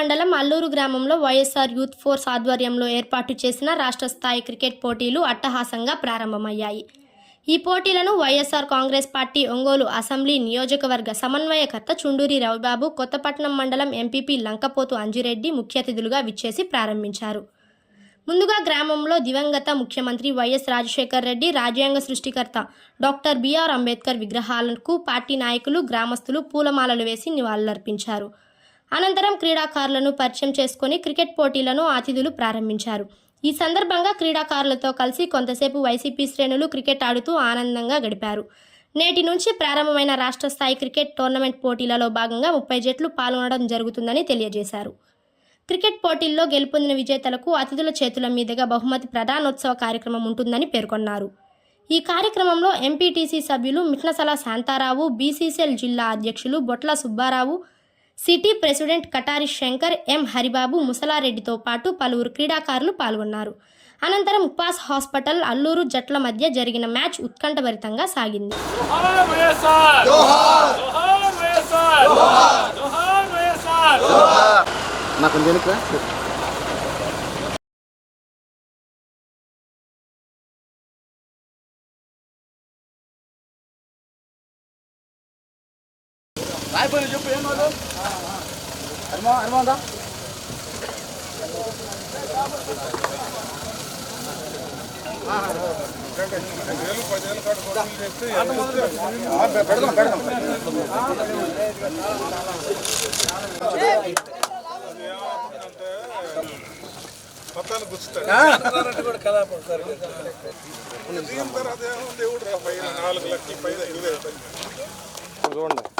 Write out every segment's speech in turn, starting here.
మండలం అల్లూరు గ్రామంలో YSR youth force ఆధ్వర్యంలో ఏర్పాటు చేసిన రాష్ట్ర స్థాయి క్రికెట్ పోటీలు అట్టహాసంగా ప్రారంభమయ్యాయి. ఈ పోటీలను వైఎస్ఆర్ కాంగ్రెస్ పార్టీ ఒంగోలు అసెంబ్లీ నియోజకవర్గ సమన్వయకర్త చుండూరి రవిబాబు కొత్తపట్నం మండలం ఎంపీపీ లంకపోతు అంజిరెడ్డి ముఖ్య అతిథులుగా విచ్చేసి ప్రారంభించారు. ముందుగా గ్రామంలో దివంగత ముఖ్యమంత్రి వైఎస్ రాజశేఖర్ రెడ్డి రాజ్యాంగ సృష్టికర్త డాక్టర్ బిఆర్ అంబేద్కర్ విగ్రహాలకు పార్టీ నాయకులు గ్రామస్తులు పూలమాలలు వేసి నివాళులర్పించారు. అనంతరం క్రీడాకారులను పరిచయం చేసుకుని క్రికెట్ పోటీలను అతిథులు ప్రారంభించారు. ఈ సందర్భంగా క్రీడాకారులతో కలిసి కొంతసేపు వైసీపీ శ్రేణులు క్రికెట్ ఆడుతూ ఆనందంగా గడిపారు. నేటి నుంచి ప్రారంభమైన రాష్ట్ర స్థాయి క్రికెట్ టోర్నమెంట్ పోటీలలో భాగంగా ముప్పై జట్లు పాల్గొనడం జరుగుతుందని తెలియజేశారు. క్రికెట్ పోటీల్లో గెలుపొందిన విజేతలకు అతిథుల చేతుల మీదుగా బహుమతి ప్రధానోత్సవ కార్యక్రమం ఉంటుందని పేర్కొన్నారు. ఈ కార్యక్రమంలో ఎంపీటీసీ సభ్యులు మిట్నసల శాంతారావు బీసీసీఎల్ జిల్లా అధ్యక్షులు Botla Subbarao city president Katari Shankar M. Haribabu ముసలారెడ్డితో పాటు పలువురు క్రీడాకారులు పాల్గొన్నారు. అనంతరం ఉపాస్ హాస్పిటల్ అల్లూరు జట్ల మధ్య జరిగిన మ్యాచ్ ఉత్కంఠభరితంగా సాగింది. జోహార్ వైఎస్ఆర్ జోహార్ జోహార్ వైఎస్ఆర్ జోహార్ జోహార్ వైఎస్ఆర్ నాకు కొంచెం వెనక్కి రా. రాయిపోయి చెప్పు ఏం కాదు హనుమా హనుమాన్ రా పెడదాం పెడదాం మొత్తాన్ని గుచ్చుతాడు దీని తర్వాత ఏమో దేవుడు రా పైన నాలుగు లక్షల పైన ఇరవై చూడండి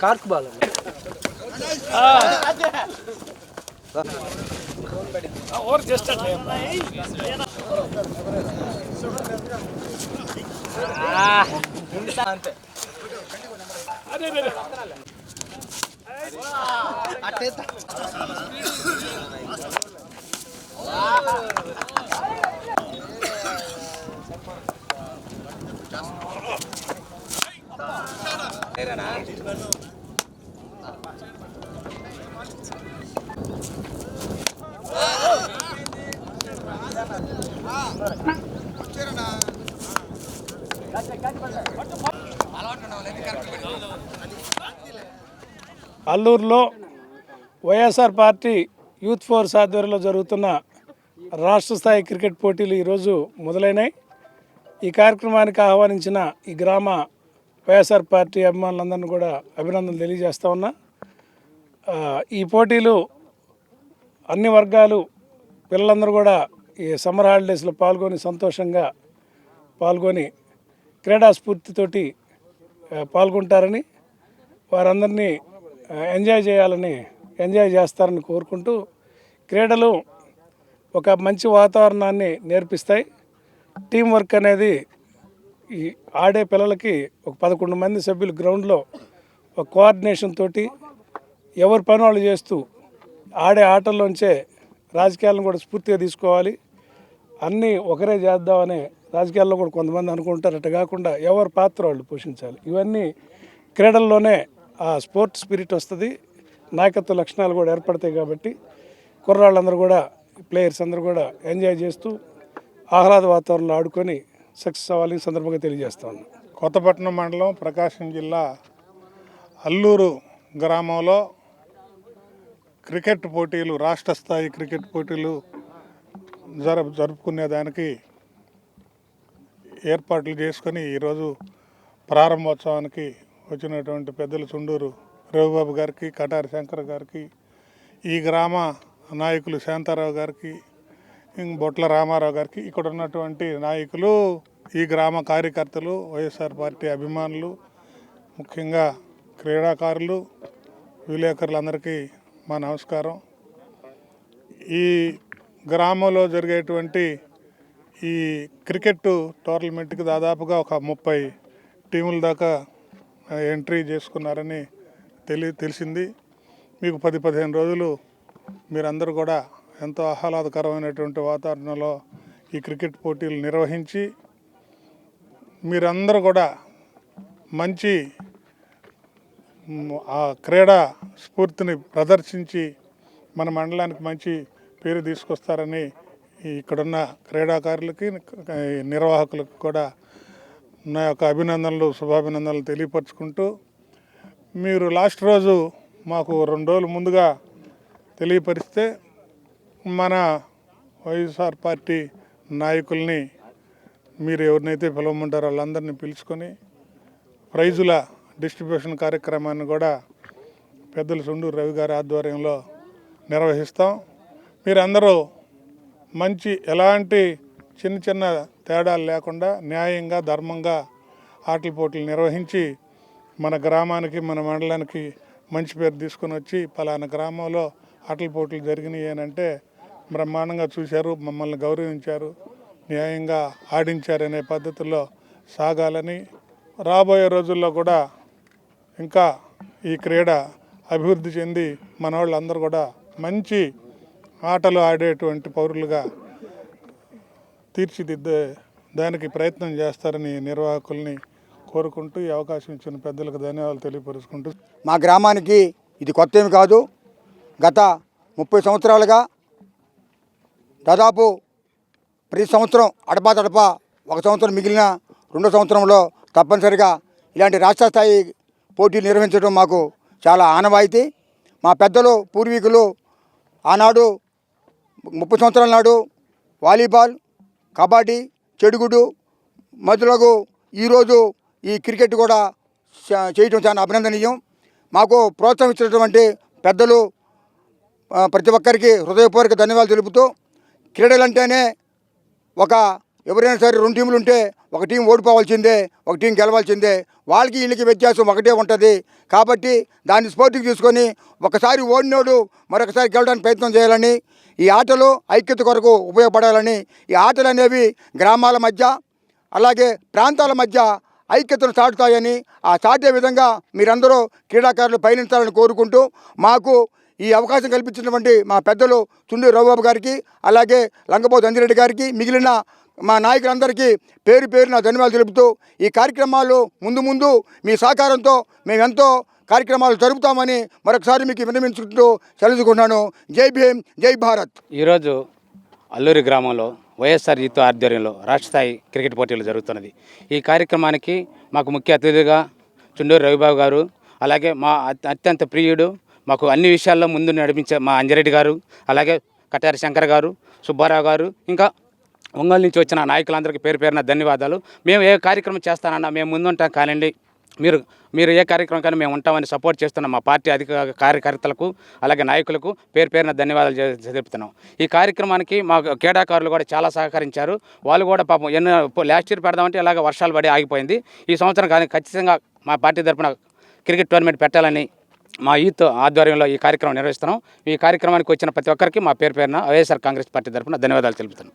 కార్క్ బాల్ ఓర్ అంతే అదే అల్లూరులో వైఎస్ఆర్ పార్టీ యూత్ ఫోర్స్ ఆధ్వర్యంలో జరుగుతున్న రాష్ట్ర స్థాయి క్రికెట్ పోటీలు ఈరోజు మొదలైనాయి. ఈ కార్యక్రమానికి ఆహ్వానించిన ఈ గ్రామ వైఎస్ఆర్ పార్టీ అభిమానులందరినీ కూడా అభినందనలు తెలియజేస్తా ఉన్నా. ఈ పోటీలు అన్ని వర్గాలు పిల్లలందరూ కూడా ఈ సమ్మర్ హాలిడేస్లో పాల్గొని సంతోషంగా పాల్గొని క్రీడా స్ఫూర్తితోటి పాల్గొంటారని వారందరినీ ఎంజాయ్ చేయాలని ఎంజాయ్ చేస్తారని కోరుకుంటూ క్రీడలు ఒక మంచి వాతావరణాన్ని నేర్పిస్తాయి. టీం వర్క్ అనేది ఈ ఆడే పిల్లలకి ఒక పదకొండు మంది సభ్యులు గ్రౌండ్లో ఒక కోఆర్డినేషన్ తోటి ఎవరి పని వాళ్ళు చేస్తూ ఆడే ఆటల్లోంచే రాజకీయాలను కూడా స్ఫూర్తిగా తీసుకోవాలి. అన్నీ ఒకరే చేద్దామని రాజకీయాల్లో కూడా కొంతమంది అనుకుంటారు. అట్లా కాకుండా ఎవరి పాత్ర వాళ్ళు పోషించాలి. ఇవన్నీ క్రీడల్లోనే ఆ స్పోర్ట్స్ స్పిరిట్ వస్తుంది. నాయకత్వ లక్షణాలు కూడా ఏర్పడతాయి కాబట్టి కుర్రాళ్ళందరూ కూడా ప్లేయర్స్ అందరూ కూడా ఎంజాయ్ చేస్తూ ఆహ్లాద వాతావరణంలో ఆడుకొని సక్సెస్ అవ్వాలని సందర్భంగా తెలియజేస్తా కొత్తపట్నం మండలం ప్రకాశం జిల్లా అల్లూరు గ్రామంలో క్రికెట్ పోటీలు రాష్ట్ర స్థాయి క్రికెట్ పోటీలు జర జరుపుకునేదానికి ఏర్పాట్లు చేసుకొని ఈరోజు ప్రారంభోత్సవానికి వచ్చినటువంటి పెద్దలు చుండూరు రవిబాబు గారికి కటారి శంకర్ గారికి ఈ గ్రామ నాయకులు శాంతారావు గారికి బొట్ల రామారావు గారికి ఇక్కడ ఉన్నటువంటి నాయకులు ఈ గ్రామ కార్యకర్తలు వైఎస్ఆర్ పార్టీ అభిమానులు ముఖ్యంగా క్రీడాకారులు విలేకరులందరికీ మా నమస్కారం. ఈ గ్రామంలో జరిగేటువంటి ఈ క్రికెట్ టోర్నమెంట్కి దాదాపుగా ఒక ముప్పై టీముల దాకా ఎంట్రీ చేసుకున్నారని తెలి తెలిసింది. మీకు పది పదిహేను రోజులు మీరందరూ కూడా ఎంతో ఆహ్లాదకరమైనటువంటి వాతావరణంలో ఈ క్రికెట్ పోటీలు నిర్వహించి మీరందరూ కూడా మంచి ఆ క్రీడా స్ఫూర్తిని ప్రదర్శించి మన మండలానికి మంచి పేరు తీసుకొస్తారని ఇక్కడున్న క్రీడాకారులకి నిర్వాహకులకు కూడా నా యొక్క అభినందనలు శుభాభినందనలు తెలియపరుచుకుంటూ మీరు లాస్ట్ రోజు మాకు రెండు రోజులు ముందుగా తెలియపరిస్తే మన వైఎస్ఆర్ పార్టీ నాయకుల్ని మీరు ఎవరినైతే పిలవమంటారో వాళ్ళందరినీ పిలుచుకొని ప్రైజుల డిస్ట్రిబ్యూషన్ కార్యక్రమాన్ని కూడా పెద్దల సుండూరు రవి గారి ఆధ్వర్యంలో నిర్వహిస్తాం. మీరందరూ మంచి ఎలాంటి చిన్న చిన్న తేడాలు లేకుండా న్యాయంగా ధర్మంగా ఆటల పోటీలు నిర్వహించి మన గ్రామానికి మన మండలానికి మంచి పేరు తీసుకొని వచ్చి పలానా గ్రామంలో ఆటల పోటీలు జరిగినాయి అని అంటే బ్రహ్మాండంగా చూశారు మమ్మల్ని గౌరవించారు న్యాయంగా ఆడించారనే పద్ధతిలో సాగాలని రాబోయే రోజుల్లో కూడా ఇంకా ఈ క్రీడ అభివృద్ధి చెంది మన వాళ్ళందరూ కూడా మంచి ఆటలు ఆడేటువంటి పౌరులుగా తీర్చిదిద్దే దానికి ప్రయత్నం చేస్తారని నిర్వాహకుల్ని కోరుకుంటూ ఈ అవకాశం ఇచ్చిన పెద్దలకు ధన్యవాదాలు తెలియపరుచుకుంటూ మా గ్రామానికి ఇది కొత్త ఏమి కాదు. గత ముప్పై సంవత్సరాలుగా దాదాపు ప్రతి సంవత్సరం అడపా తడప ఒక సంవత్సరం మిగిలిన రెండో సంవత్సరంలో తప్పనిసరిగా ఇలాంటి రాష్ట్ర స్థాయి పోటీలు నిర్వహించడం మాకు చాలా ఆనవాయితీ. మా పెద్దలు పూర్వీకులు ఆనాడు ముప్పై సంవత్సరాల నాడు వాలీబాల్ కబడ్డీ చెడుగుడు మొదలగు ఈరోజు ఈ క్రికెట్ కూడా చేయటం చాలా అభినందనీయం. మాకు ప్రోత్సహించినటువంటి పెద్దలు ప్రతి ఒక్కరికి హృదయపూర్వక ధన్యవాదాలు తెలుపుతూ క్రీడలంటేనే ఒక ఎవరైనా సరే రెండు టీములు ఉంటే ఒక టీం ఓడిపోవాల్సిందే ఒక టీం గెలవాల్సిందే. వాళ్ళకి వీళ్ళకి వ్యత్యాసం ఒకటే ఉంటుంది. కాబట్టి దాన్ని స్ఫూర్తికి తీసుకొని ఒకసారి ఓడినోడు మరొకసారి గెలవడానికి ప్రయత్నం చేయాలని ఈ ఆటలు ఐక్యత కొరకు ఉపయోగపడాలని ఈ ఆటలు అనేవి గ్రామాల మధ్య అలాగే ప్రాంతాల మధ్య ఐక్యతను చాటుతాయని ఆ చాటే విధంగా మీరందరూ క్రీడాకారులు పయనించాలని కోరుకుంటూ మాకు ఈ అవకాశం కల్పించినటువంటి మా పెద్దలు చుండూరు రఘుబాబు గారికి అలాగే లంగబోతు అంజిరెడ్డి గారికి మిగిలిన మా నాయకులందరికీ పేరు పేరున ధన్యవాదాలు తెలుపుతూ ఈ కార్యక్రమాలు ముందు ముందు మీ సహకారంతో మేము ఎంతో కార్యక్రమాలు జరుపుతామని మరొకసారి మీకు విన్నవించుకుంటూ సెలవుకుంటున్నాను. జై భీమ్ జై భారత్. ఈరోజు అల్లూరి గ్రామంలో వైఎస్ఆర్ యూత్ ఆధ్వర్యంలో రాష్ట్ర స్థాయి క్రికెట్ పోటీలు జరుగుతున్నది. ఈ కార్యక్రమానికి మాకు ముఖ్య అతిథిగా చుండూరు రవిబాబు గారు అలాగే మా అత్యంత ప్రియుడు మాకు అన్ని విషయాల్లో ముందు నడిపించే మా అంజరెడ్డి గారు అలాగే కటారి శంకర్ గారు సుబ్బారావు గారు ఇంకా ఒంగోలు నుంచి వచ్చిన నాయకులందరికీ పేరు పేరున ధన్యవాదాలు. మేము ఏ కార్యక్రమం చేస్తానన్నా మేము ముందుంటాం కానివ్వండి. మీరు మీరు ఏ కార్యక్రమం కానీ మేము ఉంటామని సపోర్ట్ చేస్తున్నాం మా పార్టీ అధిక కార్యకర్తలకు అలాగే నాయకులకు పేరు పేరున ధన్యవాదాలు చె- తెలుపుతున్నాం ఈ కార్యక్రమానికి మా క్రీడాకారులు కూడా చాలా సహకరించారు. వాళ్ళు కూడా పాపం ఎన్నో లాస్ట్ ఇయర్ పెడదామంటే ఇలాగ వర్షాలు పడి ఆగిపోయింది. ఈ సంవత్సరం కానీ ఖచ్చితంగా మా పార్టీ తరఫున క్రికెట్ టోర్నమెంట్ పెట్టాలని మా యూత్ ఆధ్వర్యంలో ఈ కార్యక్రమం నిర్వహిస్తున్నాం. ఈ కార్యక్రమానికి వచ్చిన ప్రతి ఒక్కరికి మా పేరు పేరున వైఎస్ఆర్ కాంగ్రెస్ పార్టీ తరఫున ధన్యవాదాలు తెలుపుతున్నాం.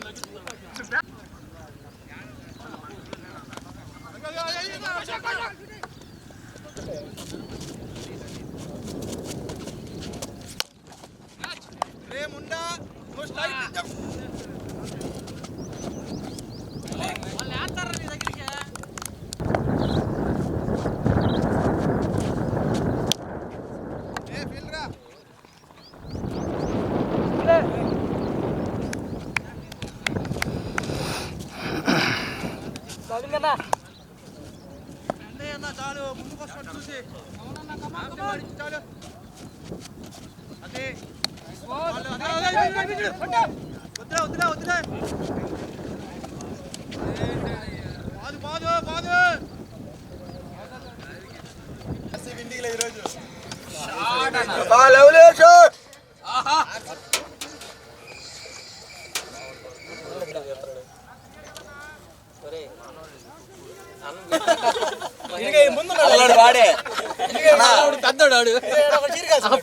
పెద్దోడు ఆడు.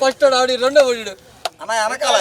ఫస్ట్ ఆడు రెండో వాడు అన్న వెనకాల